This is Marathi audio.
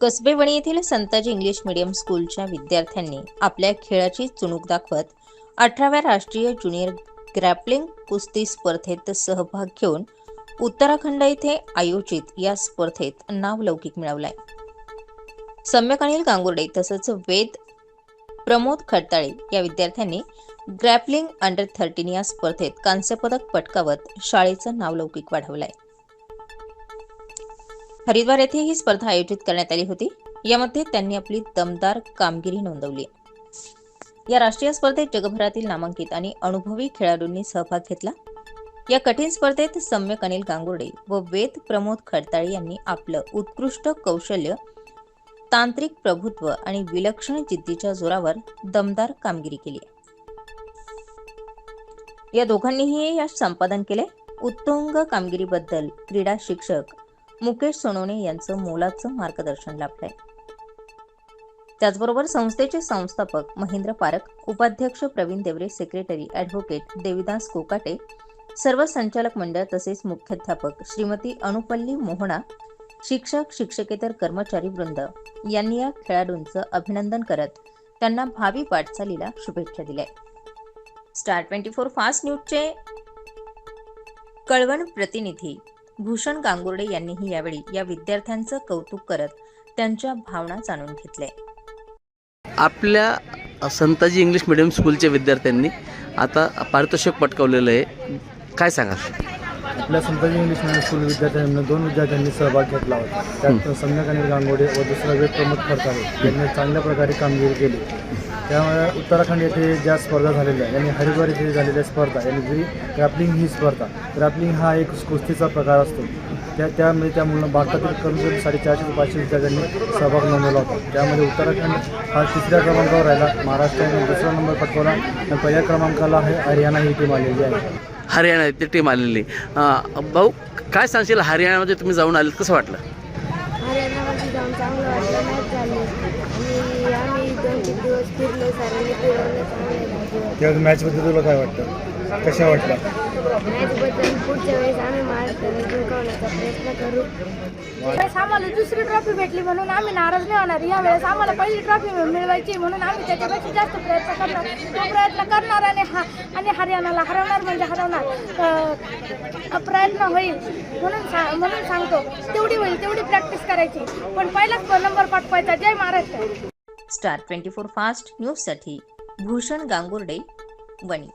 कसबेवणी येथील संताजी इंग्लिश मीडियम स्कूलच्या विद्यार्थ्यांनी आपल्या खेळाची चुणूक दाखवत अठराव्या राष्ट्रीय ज्युनियर ग्रॅपलिंग कुस्ती स्पर्धेत सहभाग घेऊन उत्तराखंड येथे आयोजित या स्पर्धेत नावलौकिक मिळवलाय. सम्यक अनिल गांगुर्डे तसंच वेद प्रमोद खडताळे या विद्यार्थ्यांनी ग्रॅपलिंग अंडर थर्टीन या स्पर्धेत कांस्यपदक पटकावत शाळेचं नावलौकिक वाढवलंय. हरिद्वार येथे ही स्पर्धा आयोजित करण्यात आली होती. यामध्ये त्यांनी आपली दमदार कामगिरी नोंदवली. या राष्ट्रीय स्पर्धेत जगभरातील नामांकित आणि अनुभवी खेळाडूंनी सहभाग घेतला. या कठीण स्पर्धेत सम्यक अनिल गांगुर्डे व वेद प्रमोद खडताळे यांनी आपलं उत्कृष्ट कौशल्य तांत्रिक प्रभुत्व आणि विलक्षण जिद्दीच्या जोरावर दमदार कामगिरी केली. या दोघांनीही यश संपादन केले. उत्तुंग कामगिरीबद्दल क्रीडा शिक्षक मुकेश सोनवणे यांचं मोलाचं मार्गदर्शन लाभलंय. त्याचबरोबर संस्थेचे संस्थापक महेंद्र पारख उपाध्यक्ष प्रवीण देवरे सेक्रेटरी ॲडव्होकेट देविदास कोकाटे सर्व संचालक मंडळ तसेच मुख्याध्यापक श्रीमती अनुपल्ली मोहना शिक्षक शिक्षकेतर कर्मचारी वृंद यांनी या खेळाडूंचं अभिनंदन करत त्यांना भावी वाटचालीला शुभेच्छा दिल्या. स्टार ट्वेंटी फोर फास्ट न्यूजचे कळवण प्रतिनिधी भूषण गांगुर्डे यांनीही यावेळी या विद्यार्थ्यांचं कौतुक करत त्यांच्या भावना जाणून घेतल्या. आपल्या संताजी इंग्लिश मिडियम स्कूलच्या विद्यार्थ्यांनी आता पारितोषिक पटकावलेलं आहे. काय सांगाल? आपल्या संताजी इंग्लिश मिडियम स्कूल विद्यार्थ्यांना दोन विद्यार्थ्यांनी सहभाग घेतला होता. त्यात सम्यक अनिल गांगोडे व दुसरा वेद प्रमोद खडताळे यांनी चांगल्या प्रकारे कामगिरी केली. त्यामुळे उत्तराखंड येथे ज्या स्पर्धा झालेल्या यांनी हरिद्वार येथे झालेल्या स्पर्धा यांनी जी ग्रॅपलिंग ही स्पर्धा ग्रॅपलिंग हा एक कुस्तीचा प्रकार असतो. त्या त्यामध्ये त्या मुलं भारतातील कमी कमी साडेचारशे ते पाचशे विद्यार्थ्यांनी सहभाग नोंदवला होता. त्यामध्ये उत्तराखंड हा तिसऱ्या क्रमांकावर राहिला. महाराष्ट्राने दुसरा नंबर पटकवला. आणि पहिल्या क्रमांकाला आहे हरियाणा ही टीम आलेली आहे. हरियाणा ती टीम आलेली. भाऊ काय सांगशील? हरियाणामध्ये तुम्ही जाऊन आलेत कसं वाटलं? हरियाणामध्ये जाऊन चांगलं वाटलं मॅच झाली आणि आम्ही दोन तीन दिवस फिरलो सरांनी फिरवलं चांगलं झालं त्या मॅचबद्दल तुला काय वाटतं? कशा वाटल्या? मॅचबद्दल पुढच्या वेळेस आम्ही महाराष्ट्राने जिंकवण्याचा प्रयत्न करू वेळेस आम्हाला दुसरी ट्रॉफी भेटली म्हणून आम्ही नाराज नाही होणार. या वेळेस आम्हाला पहिली ट्रॉफी मिळवायची म्हणून आम्ही त्याच्यापेक्षा जास्त प्रयत्न करणार. तो प्रयत्न करणार आणि हा आणि हरियाणाला हरवणार म्हणजे हरवणार. प्रयत्न होईल म्हणून सा म्हणून सांगतो. तेवढी होईल तेवढी प्रॅक्टिस करायची. पण पहिलाच नंबर पाठवायचा. जय Maharashtra. Star twenty four fast न्यूजसाठी भूषण गांगुर्डे वणी.